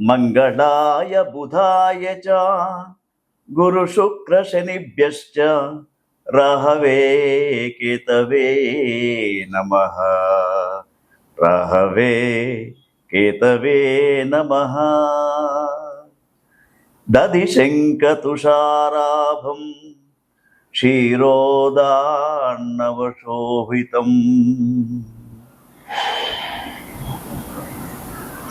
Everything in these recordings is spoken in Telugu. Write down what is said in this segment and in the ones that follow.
మంగళాయ బుధాయ చ గురు శుక్ర శనిభ్యశ్చ రహవే కేతవే నమ. రహవే కేతవే నమ. దధి శంఖతుషారాభం క్షీరోదాన్నవశోభితం.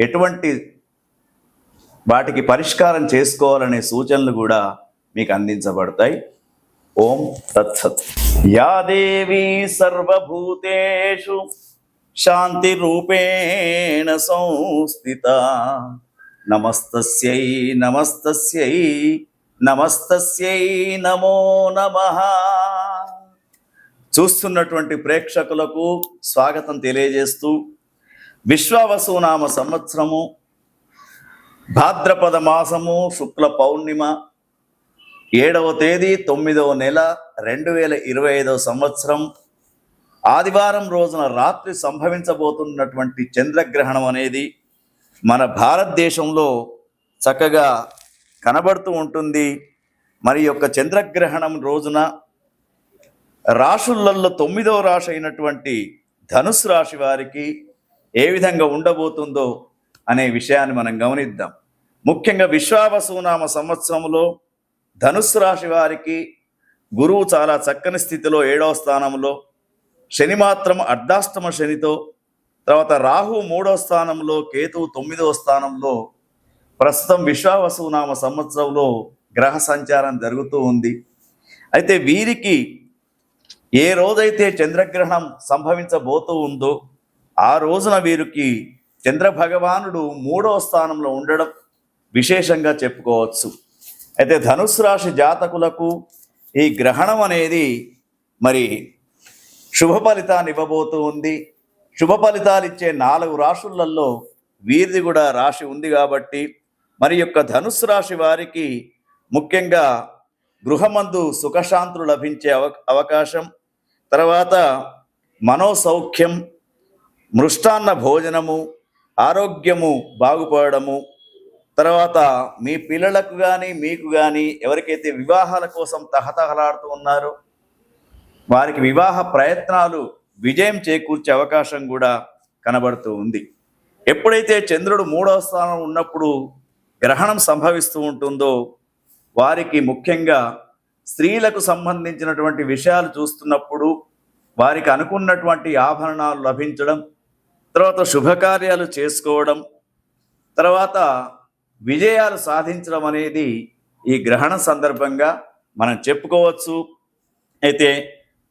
ఎటువంటి వాటికి పరిష్కారం చేసుకోవాలనే సూచనలు కూడా మీకు అందించబడతాయి. ఓం తత్సత్. యా దేవీ సర్వభూతేషు శాంతి రూపేణ సంస్థిత. నమస్తస్యై నమస్తస్యై నమస్తస్యై నమో నమః. చూస్తున్నటువంటి ప్రేక్షకులకు స్వాగతం తెలియజేస్తూ విశ్వావసునామ సంవత్సరము భాద్రపద మాసము శుక్ల పౌర్ణిమ ఏడవ తేదీ తొమ్మిదవ నెల రెండు వేల ఇరవై ఐదవ సంవత్సరం. ఆదివారం రోజున రాత్రి సంభవించబోతున్నటువంటి చంద్రగ్రహణం అనేది మన భారతదేశంలో చక్కగా కనబడుతూ ఉంటుంది. మరి యొక్క చంద్రగ్రహణం రోజున రాశులలో తొమ్మిదవ రాశి అయినటువంటి ధనుసు రాశి వారికి ఏ విధంగా ఉండబోతుందో అనే విషయాన్ని మనం గమనిద్దాం. ముఖ్యంగా విశ్వావసునామ సంవత్సరంలో ధనుస్సు రాశి వారికి గురువు చాలా చక్కని స్థితిలో ఏడవ స్థానంలో శని మాత్రం అర్ధాష్టమ శనితో తర్వాత రాహు మూడవ స్థానంలో కేతువు తొమ్మిదవ స్థానంలో ప్రస్తుతం విశ్వావసునామ సంవత్సరంలో గ్రహ సంచారం జరుగుతూ ఉంది. అయితే వీరికి ఏ రోజైతే చంద్రగ్రహణం సంభవించబోతూ ఉందో ఆ రోజున వీరికి చంద్ర భగవానుడు మూడవ స్థానంలో ఉండడం విశేషంగా చెప్పుకోవచ్చు. అయితే ధనుసు రాశి జాతకులకు ఈ గ్రహణం అనేది మరి శుభ ఫలితాన్ని ఇవ్వబోతూ ఉంది. శుభ ఫలితాలు ఇచ్చే నాలుగు రాశులలో వీరిది కూడా రాశి ఉంది కాబట్టి మరి యొక్క ధనుసు రాశి వారికి ముఖ్యంగా గృహమందు సుఖశాంతులు లభించే అవ అవకాశం తర్వాత మనోసౌఖ్యం మృష్టాన్న భోజనము ఆరోగ్యము బాగుపడము తర్వాత మీ పిల్లలకు కానీ మీకు కానీ ఎవరికైతే వివాహాల కోసం తహతహలాడుతూ ఉన్నారో వారికి వివాహ ప్రయత్నాలు విజయం చేకూర్చే అవకాశం కూడా కనబడుతూ ఉంది. ఎప్పుడైతే చంద్రుడు మూడవ స్థానం ఉన్నప్పుడు గ్రహణం సంభవిస్తూ ఉంటుందో వారికి ముఖ్యంగా స్త్రీలకు సంబంధించినటువంటి విషయాలు చూస్తున్నప్పుడు వారికి అనుకున్నటువంటి ఆభరణాలు లభించడం తర్వాత శుభకార్యాలు చేసుకోవడం తర్వాత విజయాలు సాధించడం అనేది ఈ గ్రహణ సందర్భంగా మనం చెప్పుకోవచ్చు. అయితే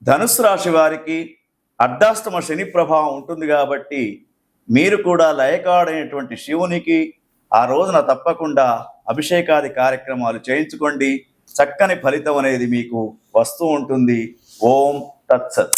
ధనుసు రాశి వారికి అర్ధాష్టమ శని ప్రభావం ఉంటుంది కాబట్టి మీరు కూడా లయకాడైనటువంటి శివునికి ఆ రోజున తప్పకుండా అభిషేకాది కార్యక్రమాలు చేయించుకోండి. చక్కని ఫలితం అనేది మీకు వస్తూ ఉంటుంది. ఓం తత్సత్.